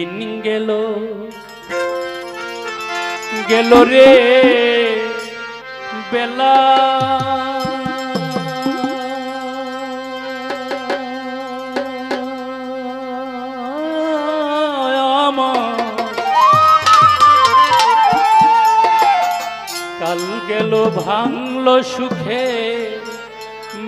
দিন গেল। গেল রে বেলা। কাল গেল ভাঙল সুখে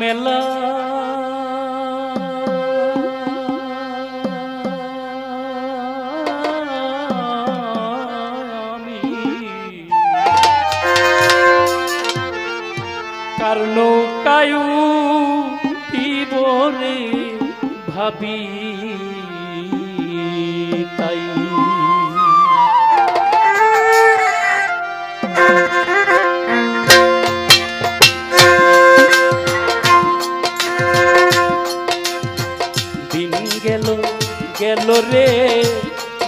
মেলা। কার নৌকায়ু বরে ভাবি তাই। দিন গেল গেল রে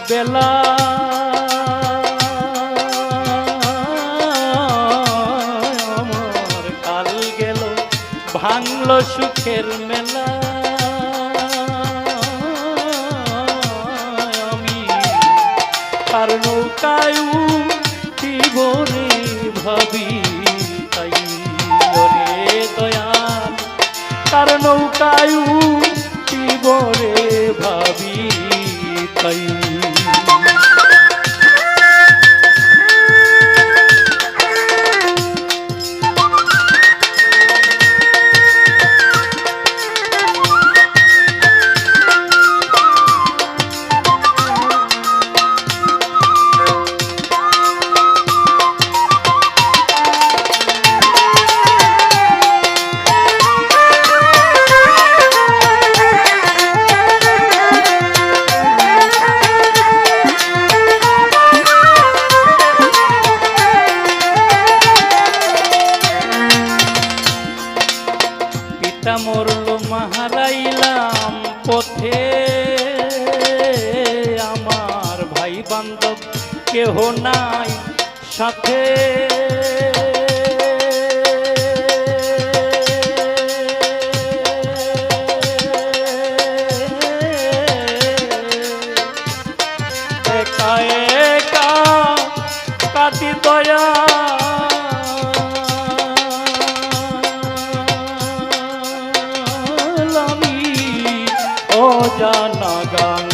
বেলা। ভাঙল সুখের মেলা। আমি আর নৌকায় বরে ভাবি তাই ওরে দয়াল। তার ভাবি তাই বান্ধব কেহ নাই সাথে। অজানা গান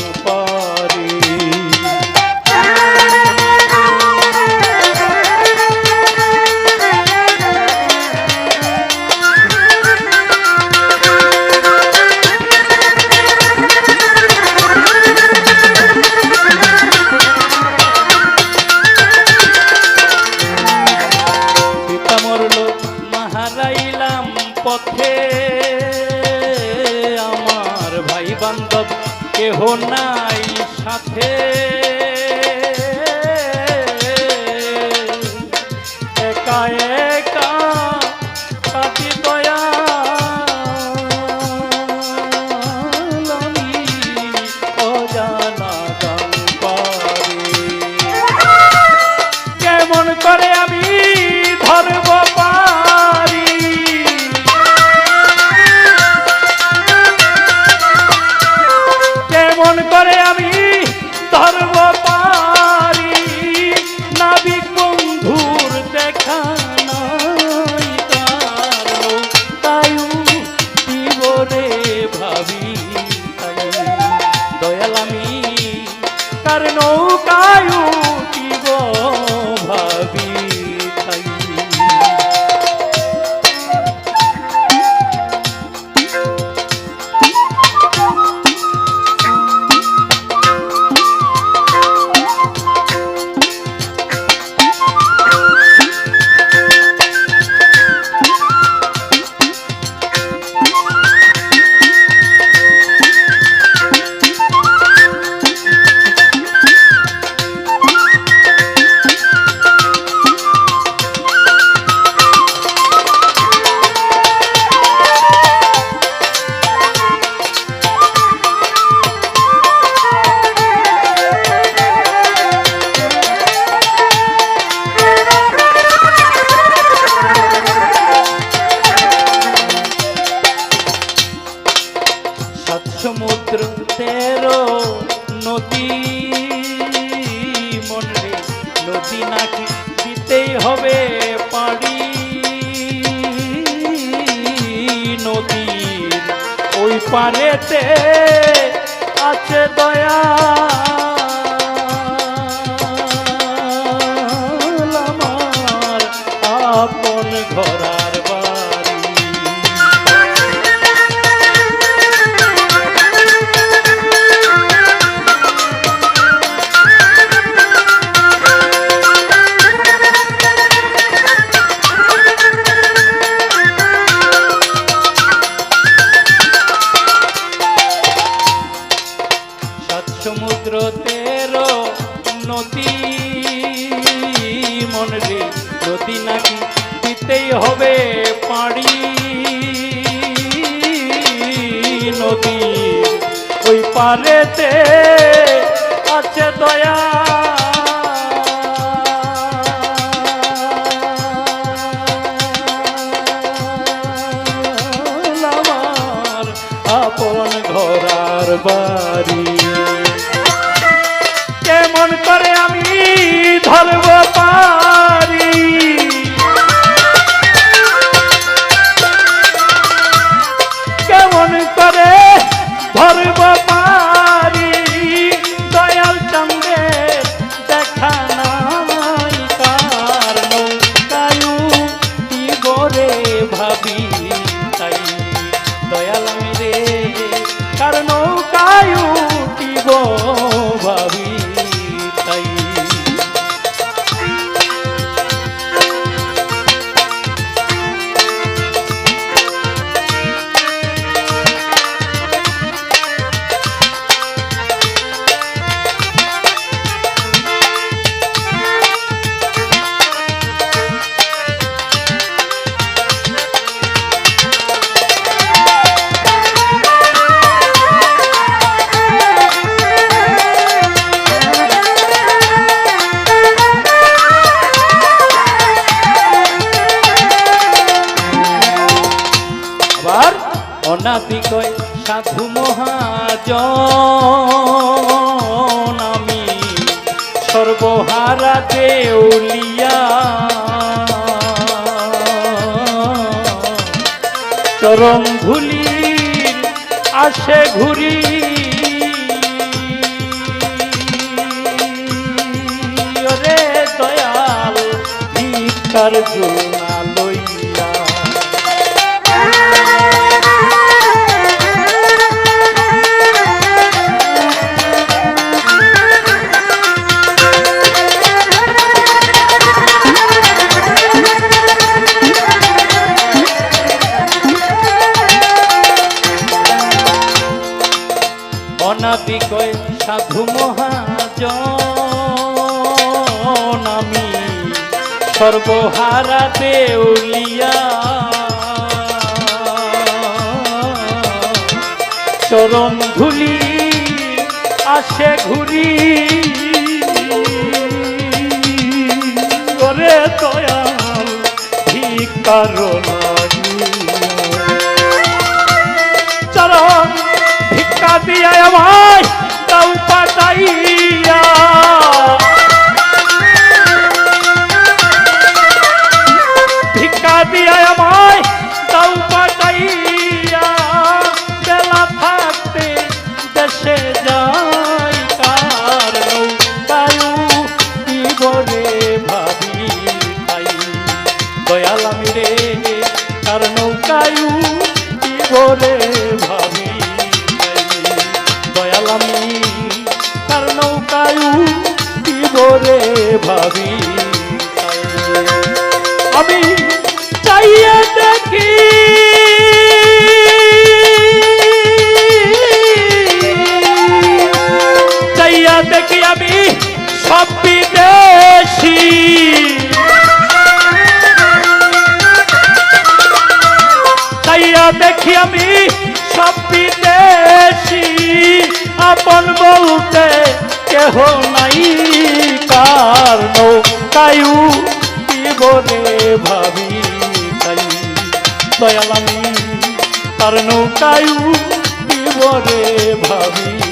বান্ধব কেহ নাই সাথে। ওই পারেতে আছে দয়া। নদী মন রে নদী নাকি দিতেই হবে পাড়ি। নদী ওই পারেতে আছে দয়া। আমার আপন ঘরার বাড়ি। কেমন করে ধরব পারি অনাদিকয় সাধু মহাজন আমি সর্বহারা দেউলিয়া। চরম ধুলির আসে ঘুরি। দয়াল ভিকার জোনা সর্বহারা দেউলিয়া চরণ ধুলি আসে ঘুরি। করে দয়াল ঠিক লাগিয়া বিদেশি চাইয়া দেখি আমি সব বিদেশি। আপন বলতে কেহ নাই কার নৌকায়ু বলে ভাবি তাই। দয়াল আমি তার নৌকায়ু বলে ভাবি